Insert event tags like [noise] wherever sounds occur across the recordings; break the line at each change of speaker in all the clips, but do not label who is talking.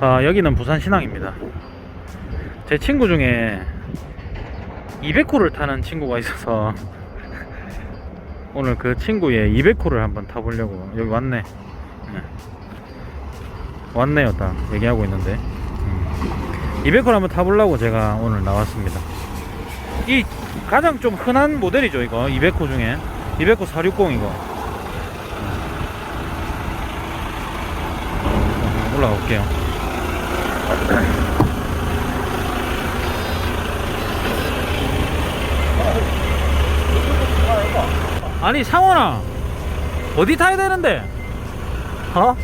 아, 여기는 부산 신항입니다. 제 친구 중에 200호를 타는 친구가 있어서 오늘 그 친구의 200호를 한번 타보려고 여기 왔네. 네. 왔네요, 딱 얘기하고 있는데. 음. 200호를 한번 타보려고 제가 오늘 나왔습니다. 이 가장 좀 흔한 모델이죠, 이거 200호 중에 200호 460 이거. 음, 올라가 볼게요. [clears throat] 아니 상원아 어디 타야 되는데? 어?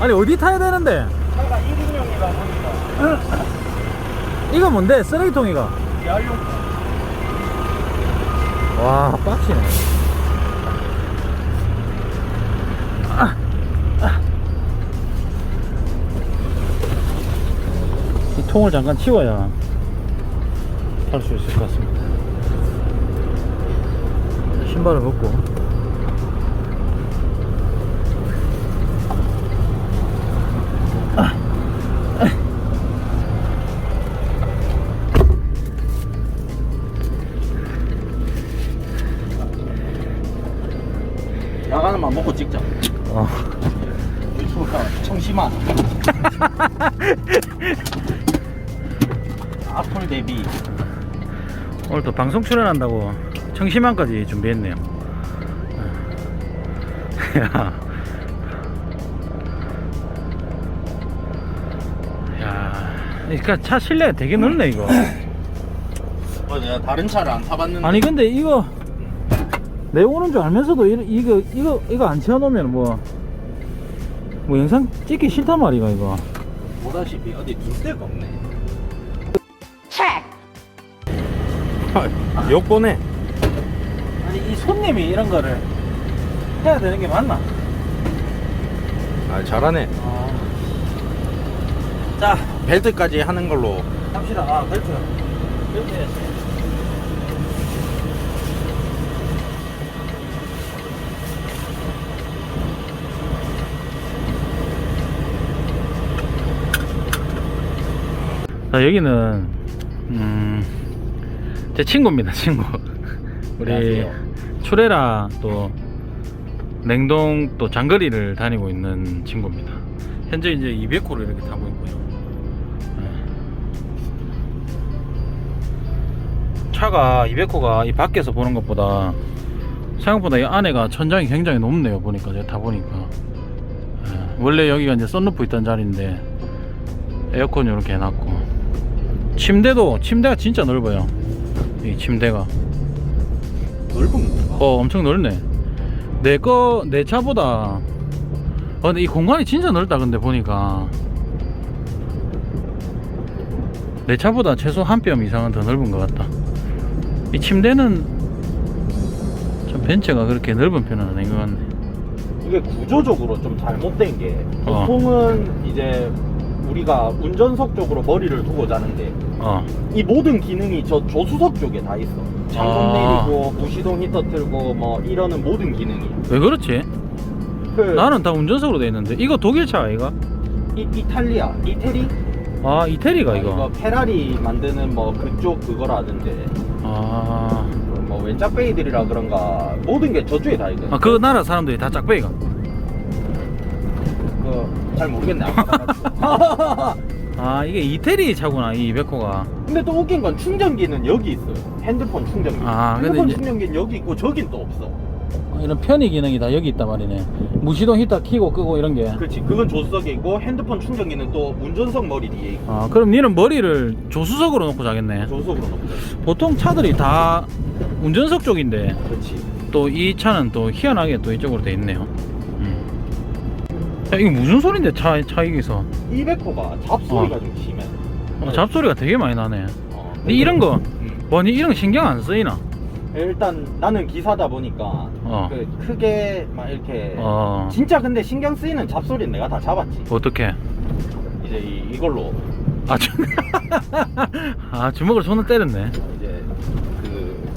아니 어디 타야 되는데?
차가 1인용이다 보니까
이거 뭔데? 쓰레기통이가?
야용
와 빡치네 통을 잠깐 치워야 탈 수 있을 것 같습니다. 신발을 벗고 방송 출연한다고 청심환까지 준비했네요. 야. [laughs] 야. 그러니까 차 실내 되게 넓네 이거.
어, 내가 다른 차를 안 타봤는데
아니 근데 이거 내 오는 줄 알면서도 이- 이거 이거 이거 안 채워놓으면 뭐. 뭐 영상 찍기 싫단 말이야 이거.
보다시피 어디 둘 데가 없네 [laughs]
욕 보내. 아니 이 손님이 이런 거를 해야 되는 게 맞나?
아 잘하네
자
벨트까지 하는 걸로
갑시다. 아, 벨트. 벨트 해야지. 자, 여기는, 음, 제 친구입니다, 친구. [laughs] 우리
안녕하세요.
추레라 또 냉동 또 장거리를 다니고 있는 친구입니다. 현재 이제 200호를 이렇게 타고 있고요. 네. 차가 200호가 이 밖에서 보는 것보다 생각보다 이 안에가 천장이 굉장히 높네요 보니까 제가 타 보니까 예, 원래 여기가 이제 썬루프 있던 자리인데 에어컨 이렇게 해놨고 침대도 침대가 진짜 넓어요 이 침대가.
넓은 건가?
어 엄청 넓네. 내 거 내 차보다. 어 근데 이 공간이 진짜 넓다 근데 보니까. 내 차보다 최소 한 뼘 이상은 더 넓은 것 같다. 이 침대는 좀 벤츠가 그렇게 넓은 편은 아닌 것 같네.
이게 구조적으로 좀 잘못된 게
어.
보통은 이제 우리가 운전석 쪽으로 머리를 두고 자는데
어
이 모든 기능이 저 조수석 쪽에 다 있어. 창문
아.
내리고 무시동 히터 틀고 뭐 이러는 모든 기능이.
왜 그렇지?
그
나는 다 운전석으로 돼 있는데 이거 독일차 아이가?
이, 이탈리아 이태리
아 이태리가
아,
이거
페라리 만드는 뭐 그쪽 그거라던데
아,
뭐 왼짝베이들이라 그런가 모든 게 저쪽에 다 있거든.
아, 그 나라 사람들이 다 짝배기가
그잘 모르겠네. [laughs]
아 이게 이태리 차구나 이 200호가
근데 또 웃긴 건 충전기는 여기 있어요. 핸드폰 충전기.
아, 근데
핸드폰
이제-
충전기는 여기 있고 저긴 또 없어.
이런 편의 기능이 다 여기 있단 말이네. 무시동 히터 키고 끄고 이런 게.
그렇지. 그건 조수석에 있고 핸드폰 충전기는 또 운전석 머리 뒤에 있고
아, 그럼 니는 머리를 조수석으로 놓고 자겠네.
조수석으로 놓고.
보통 차들이 다 운전석 쪽인데
그렇지.
또 이 차는 또 희한하게 또 이쪽으로 돼 있네요. 음. 야, 이거 무슨 소린데 차, 차 여기서.
200호가 잡소리가 좀 심해.
어, 잡소리가 되게 많이 나네.
어,
니 이런 거,
음.
뭐, 니 이런 거 신경 안 쓰이나?
일단 나는 기사다 보니까
어.
그 크게 막 이렇게
어,
진짜 근데 신경 쓰이는 잡소리는 내가 다 잡았지.
어떻게?
이제 이, 이걸로
아, 주... [laughs] 아, 주먹을 손을 때렸네.
이제 그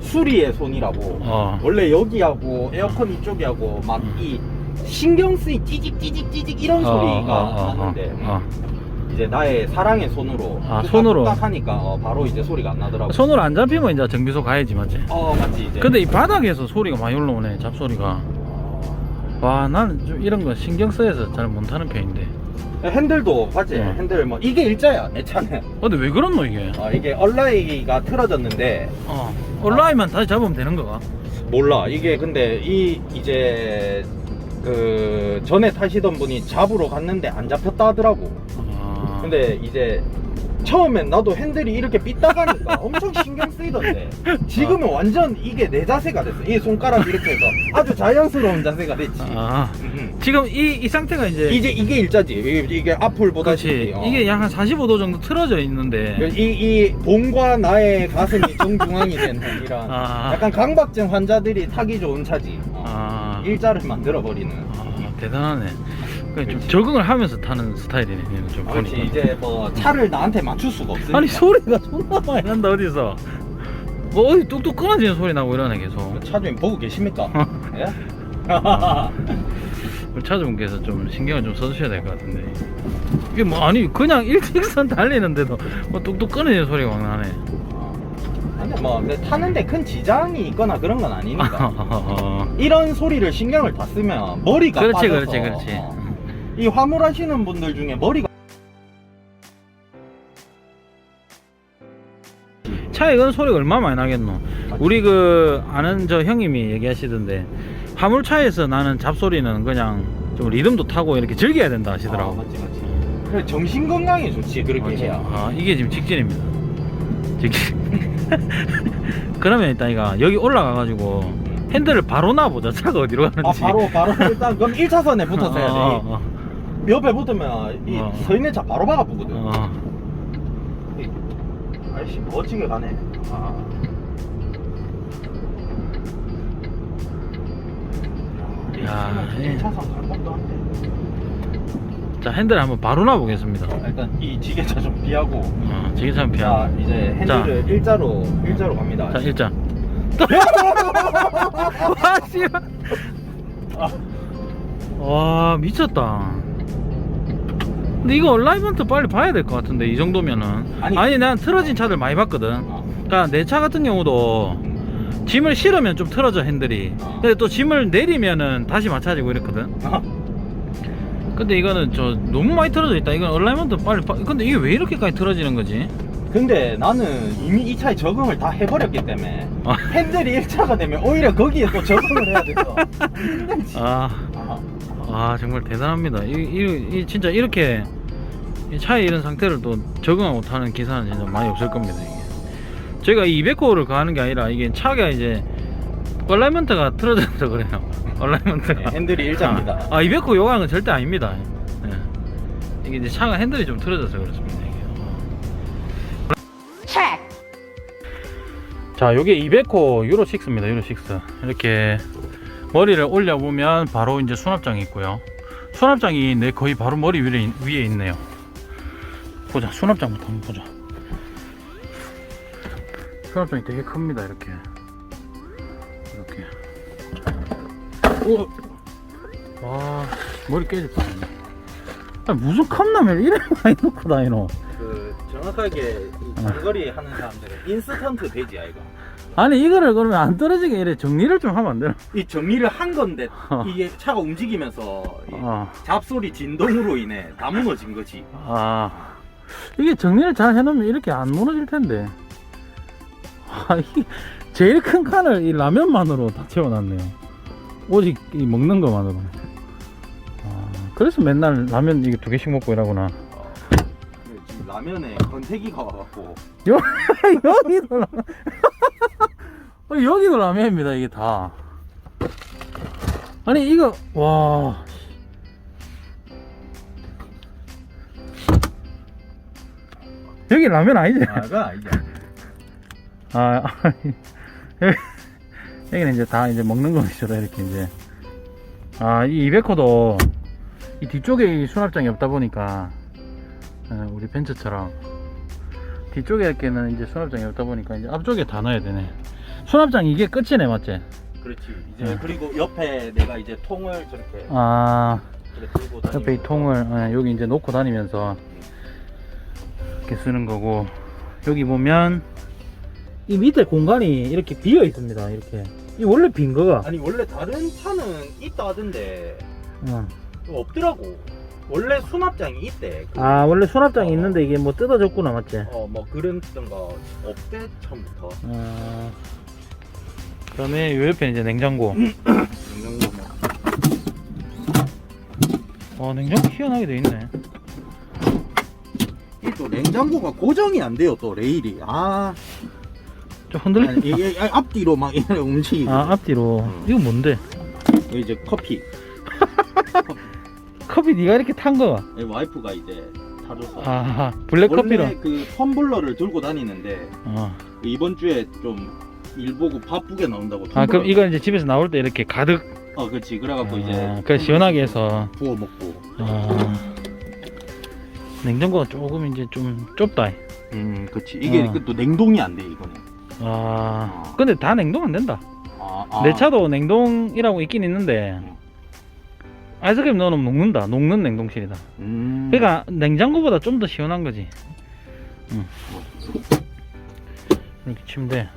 수리의 손이라고
어.
원래 여기하고 에어컨 이쪽이하고 막
음.
이 신경 쓰이 찌직 찌직 찌직 이런
어,
소리가
어, 어,
나는데
어,
이제 나의 사랑의 손으로
아,
뚝딱
손으로.
뚝딱 하니까 어, 바로 이제 소리가 안 나더라고.
어. 손으로 안 잡히면 이제 정비소 가야지 맞지?
어 맞지 이제.
근데 이 바닥에서 소리가 많이 올라오네 잡소리가 와 나는 좀 이런 거 신경 써서 잘 못하는 편인데
핸들도 봤지?
어.
핸들 뭐 이게 일자야 내 차는.
어, 근데 왜 그렇노 이게
어, 이게 얼라이가 틀어졌는데
어 온라인만 다시 잡으면 되는 거가
몰라 이게 근데 이 이제 그 전에 타시던 분이 잡으러 갔는데 안 잡혔다 하더라고.
아,
근데 이제 처음엔 나도 핸들이 이렇게 삐딱하니까 [laughs] 엄청 신경 쓰이던데 지금은 완전 이게 내 자세가 됐어 이 손가락 이렇게 해서 아주 자연스러운 자세가 됐지
아
음.
지금 이, 이 상태가 이제
이제 이게 일자지 이게, 이게 앞을 보다시피
그렇지
어.
이게 약 한 45도 정도 틀어져 있는데
이, 이 봉과 나의 가슴이 정중앙이 된 [laughs] 이런
아.
약간 강박증 환자들이 타기 좋은 차지 어.
아,
일자를 만들어 버리는.
아 대단하네. 그러니까 좀
그렇지.
적응을 하면서 타는 스타일이네 얘는 좀
그렇지.
보니까.
이제 뭐 차를 나한테 맞출 수가 없으니까.
아니 소리가 존나 많이 난다 어디서? 뭐 어디 뚝뚝 끊어지는 소리 나고 이러네 계속.
차좀 보고 계십니까? [laughs] 예? [laughs]
우리 차주분께서 좀 신경을 좀 써주셔야 될 것 같은데. 이게 뭐 아니 그냥 [laughs] 일직선 달리는데도 뭐 뚝뚝 끊어지는 소리가 막 나네
뭐 근데 타는데 큰 지장이 있거나 그런 건 아니니까.
어, [laughs]
이런 소리를 신경을 다 쓰면 머리가
그렇지
빠져서.
그렇지. 그렇지
어, 이 화물하시는 분들 중에 머리가
차에 이건 소리가 얼마 나 많이 나겠노? 우리 그 아는 저 형님이 얘기하시던데 화물차에서 나는 잡소리는 그냥 좀 리듬도 타고 이렇게 즐겨야 된다
아,
하시더라고.
맞지 맞지. 그래 정신 건강에 좋지 그렇게
맞지?
해야.
아 이게 지금 직진입니다 직진 [laughs] 그러면 일단 이가 여기 올라가가지고 핸들을 바로 놔보자. 차가 어디로
아
가는지.
바로 바로. 일단 그럼 1차선에 붙어서 해야 돼
어, 어,
옆에 붙으면 이
어.
서 있는 차 바로 박아보거든.
어, 어.
아이씨 멋지게 가네. 아.
야, 예.
1차선 갈 법도 한데
자 핸들 한번 바로 놔보겠습니다.
일단 이 지게차 좀 피하고.
어, 지게차
자
피하고.
이제 핸들을 일자로 일자로 갑니다.
자 일자. 와 [laughs] 씨발.
아,
와 미쳤다. 근데 이거 얼라이먼트 빨리 봐야 될 것 같은데 이 정도면은. 아니,
아니.
난 틀어진 차들 많이 봤거든.
어.
그러니까 내 차 같은 경우도 짐을 실으면 좀 틀어져 핸들이.
어.
근데 또 짐을 내리면은 다시 맞춰지고 이랬거든.
어.
근데 이거는 저 너무 많이 틀어져 있다. 이건 얼라이먼트 빨리 봐 근데 이게 왜 이렇게까지 틀어지는 거지?
근데 나는 이미 이 차에 적응을 다 해버렸기 때문에
아.
핸들이 1차가 되면 오히려 거기에 또 적응을 해야 돼서. 힘들지
아,
아, [laughs]
아 정말 대단합니다. 이, 이, 이 진짜 이렇게 이 차에 이런 상태를 또 적응하고 타는 기사는 진짜 많이 없을 겁니다 이게. 저희가 이 200호를 가는 게 아니라 이게 차가 이제 얼라이먼트가 틀어져서 그래요 얼라이먼트가.
네, 핸들이 일자입니다. [laughs]
아, 아 200호 요구하는 건 절대 아닙니다. 예. 이게 이제 차가 핸들이 좀 틀어져서 그렇습니다 이게. 자 요게 200호 유로 6입니다 유로 6 이렇게 머리를 올려 보면 바로 이제 수납장이 있고요. 수납장이 내 거의 바로 머리 위에, 위에 있네요. 보자 수납장부터 한번 보자. 수납장이 되게 큽니다 이렇게. 이렇게 오! 와 머리 깨질 뻔 했네. 아니, 무슨 컵라면 이래 많이 넣고 다니노?
그 정확하게 이 장거리 하는 사람들은 인스턴트 돼지야 이거.
아니 이거를 그러면 안 떨어지게 이래 정리를 좀 하면 안 되나?
이 정리를 한 건데
어.
이게 차가 움직이면서 이
아,
잡소리 진동으로 인해 다 무너진 거지.
아 이게 정리를 잘 해놓으면 이렇게 안 무너질 텐데. 아, 이 제일 큰 칸을 이 라면만으로 다 채워놨네요 오직 이 먹는 것만으로. 아, 그래서 맨날 라면 이게 두 개씩 먹고 이러구나.
근데 지금 라면에 건태기가 와갖고.
여, [laughs] 여기도 라면 어, [laughs] 여기도 라면입니다 이게 다. 아니 이거 와. 여기 라면 아니지?
아 그건 아니지.
아, 아니, [laughs] 여기, 여기는 이제 다 이제 먹는 거 위주로 이렇게 이제. 아, 이 200호도 이 뒤쪽에 이 수납장이 없다 보니까, 어, 우리 벤츠처럼 뒤쪽에 이렇게는 이제 수납장이 없다 보니까 이제 앞쪽에 다 넣어야 되네. 수납장 이게 끝이네, 맞지?
그렇지. 이제
네.
그리고 옆에 내가 이제 통을 저렇게
아 옆에 이 통을 예, 여기 이제 놓고 다니면서 이렇게 쓰는 거고 여기 보면 이 밑에 공간이 이렇게 비어 있습니다 이렇게 이 원래 빈 거가
아니 원래 다른 차는 있다 하던데
어.
없더라고. 원래 수납장이 있대. 그,
아 원래 수납장이 있는데 이게 뭐 뜯어졌구나 맞지?
어, 뭐 그런 거 없대 처음부터.
어... 그 다음에 요 옆에 이제 냉장고 [clears throat]
냉장고 뭐.
어 냉장고 희한하게 돼 있네
이또 냉장고가 고정이 안 돼요 또 레일이. 아,
좀 흔들리
아니, 이게 앞뒤로 막 이렇게 움직이고.
아 앞뒤로
음.
이거 뭔데?
이제 커피. [laughs]
커피 네가 이렇게 탄 거?
이 와이프가 이제 타줘서.
아 블랙커피로
원래 그 텀블러를 들고 다니는데
어.
이번 주에 좀 일 보고 바쁘게 나온다고.
아 그럼
텀블러-
이거 이제 집에서 나올 때 이렇게 가득
어, 그렇지. 그래갖고
아,
이제
그래 시원하게 해서
부어 먹고.
아, 냉장고가 조금 이제 좀 좁다
음, 그렇지. 이게
어.
그또 냉동이 안 돼 이거는.
아 근데 다 냉동 안 된다
아, 아.
내 차도 냉동이라고 있긴 있는데
음.
아이스크림 넣으면 녹는다 녹는 냉동실이다
음.
그러니까 냉장고보다 좀 더 시원한 거지 응. 이렇게 침대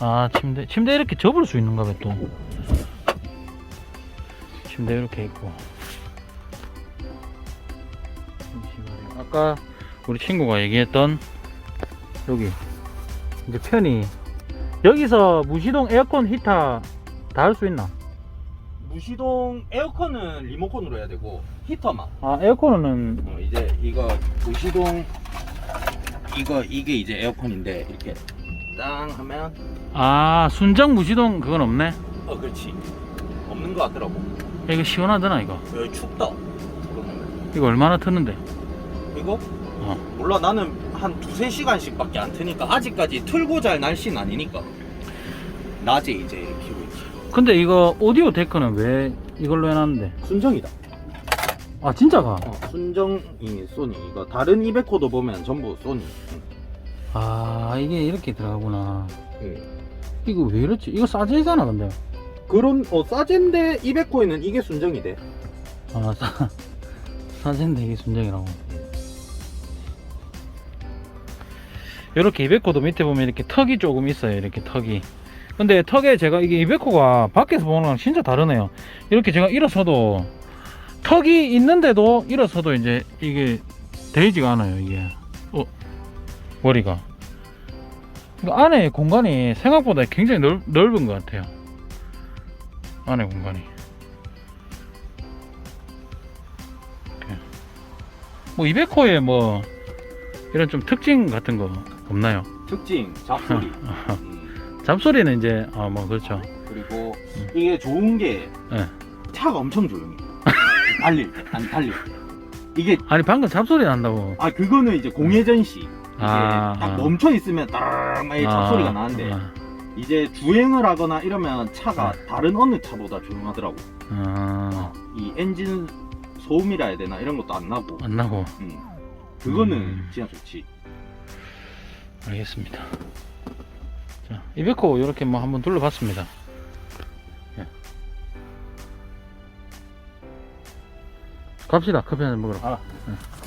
아 침대 침대 이렇게 접을 수 있는가 봐또 침대 이렇게 있고. 아까 우리 친구가 얘기했던 여기 이제 편이 여기서 무시동 에어컨 히터 다 할 수 있나?
무시동 에어컨은 리모컨으로 해야 되고 히터만.
아 에어컨은
어, 이제 이거 무시동 이거 이게 이제 에어컨인데 이렇게 땅 하면
아 순정 무시동 그건 없네
어 그렇지. 없는 것 같더라고.
야, 이거 시원하더나 이거
여기 춥다. 그러면.
이거 얼마나 트는데
이거
어.
몰라 나는 한 두세 시간씩밖에 안 트니까 아직까지 틀고 잘 날씨는 아니니까. 낮에 이제 키고 있지
근데 이거 오디오 데크는 왜 이걸로 해놨는데?
순정이다.
아 진짜가?
어, 순정이 소니. 이거 다른 200호도 보면 전부 소니.
아 이게 이렇게 들어가구나.
응.
이거 왜 이렇지? 이거 싸제잖아 근데.
그런 어 싸젠데 200호에는 이게 순정이 돼.
아 싸, [laughs] 싸제인데 이게 순정이라고 이렇게 200호도 밑에 보면 이렇게 턱이 조금 있어요 이렇게 턱이. 근데 턱에 제가 이게 200호가 밖에서 보는 거랑 진짜 다르네요. 이렇게 제가 일어서도 턱이 있는데도 일어서도 이제 이게 되지가 않아요 이게. 어 머리가. 그러니까 안에 공간이 생각보다 굉장히 넓, 넓은 것 같아요. 안에 공간이. 뭐 200호에 뭐 이런 좀 특징 같은 거 없나요?
특징 잡소리 [laughs] 음,
잡소리는 이제 아 뭐 그렇죠
그리고 이게 좋은 게
네.
차가 엄청 조용해 [laughs] 달릴 때 안 달릴 때 이게
아니 방금 잡소리 난다고
아 그거는 이제 공회전 시 이게
아,
딱
아.
멈춰 있으면 따르르 이 잡소리가 나는데
아,
이제 주행을 하거나 이러면 차가 다른 어느 차보다 조용하더라고.
아,
이 엔진 소음이라 해야 되나 이런 것도 안 나고.
안 나고
음. 그거는
음.
진짜 좋지.
알겠습니다 자 200호 이렇게 뭐 한번 둘러봤습니다 예. 갑시다 커피 한 잔 먹으러
아.
예.